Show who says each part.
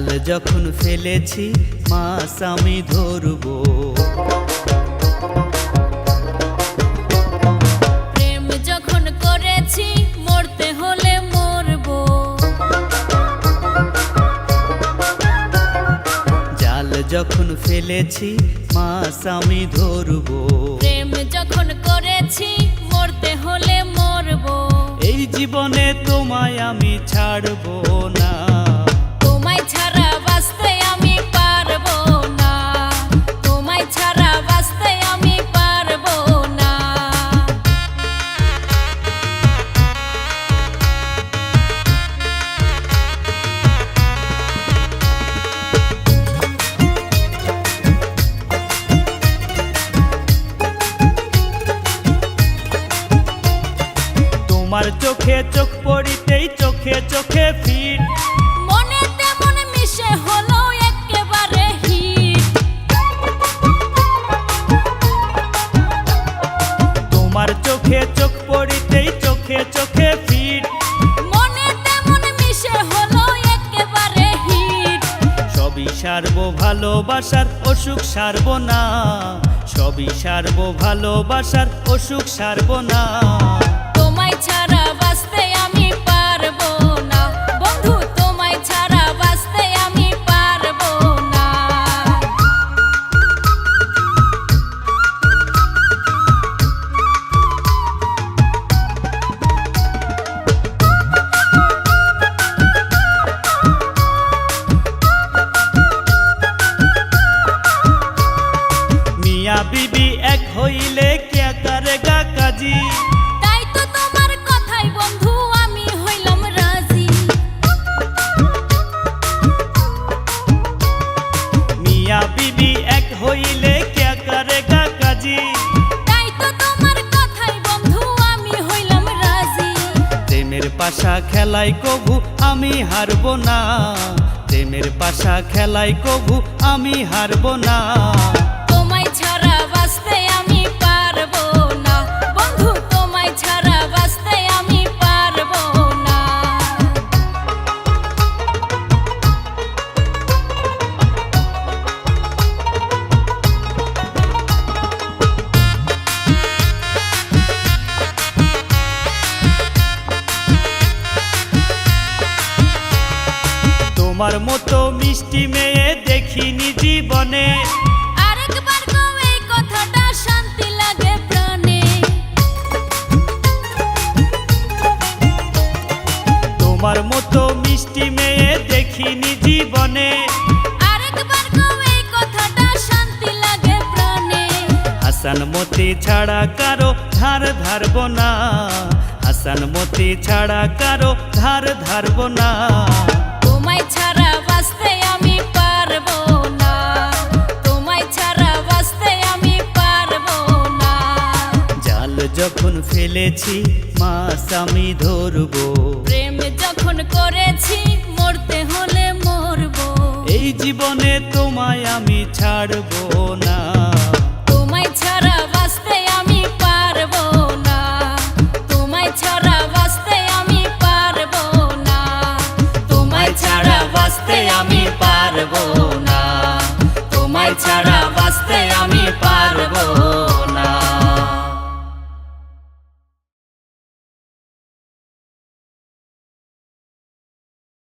Speaker 1: যখন ফেলেছি মাছ আমি ধরবো।
Speaker 2: প্রেম যখন করেছি মরতে হলে মরবো।
Speaker 1: জাল যখন ফেলেছি মাছ আমি ধরবো।
Speaker 2: প্রেম যখন করেছি মরতে হলে মরবো।
Speaker 1: এই জীবনে তোমায় আমি ছাড়বো না। তোমার চোখে চোখ পড়িতেই চোখে চোখে ফিট
Speaker 2: মনে তেমন মিশে হলো একেবারে হিট।
Speaker 1: তোমার চোখে চোখ পড়িতেই চোখে চোখে ফিট
Speaker 2: মনে তেমন মিশে হলো একেবারে হিট।
Speaker 1: সবই সারবো ভালোবাসার অসুখ সারবো না। সবই সারবো ভালোবাসার অসুখ সারবো না। বিবি এক হইলে কে কারেগা কাজী?
Speaker 2: তাই তো তোমার কথাই বন্ধু আমি হইলাম রাজি।
Speaker 1: মিয়া বিবি এক হইলে কে কারেগা কাজী?
Speaker 2: তাই তো তোমার কথাই বন্ধু আমি হইলাম রাজি।
Speaker 1: প্রেমের পাশা খেলাই কবু আমি হারবো না। প্রেমের পাশা খেলাই কবু আমি হারবো না। তোমার মতো মিষ্টি মেয়ে দেখিনি জীবনে।
Speaker 2: আরেকবার এই কথাটা শান্তি লাগে প্রাণে।
Speaker 1: তোমার মতো মিষ্টি মেয়ে দেখিনি জীবনে।
Speaker 2: আরেকবার এই কথাটা শান্তি লাগে প্রাণে।
Speaker 1: হাসান মতি ছাড়া কারও ধার ধারব না। হাসান মতি ছাড়া কারও ধার ধারব না। যখন ফেলেছি মাছ আমি ধরবো।
Speaker 2: প্রেম যখন করেছি মরতে হলে মরবো।
Speaker 1: এই জীবনে তোমায় আমি ছাড়বো না।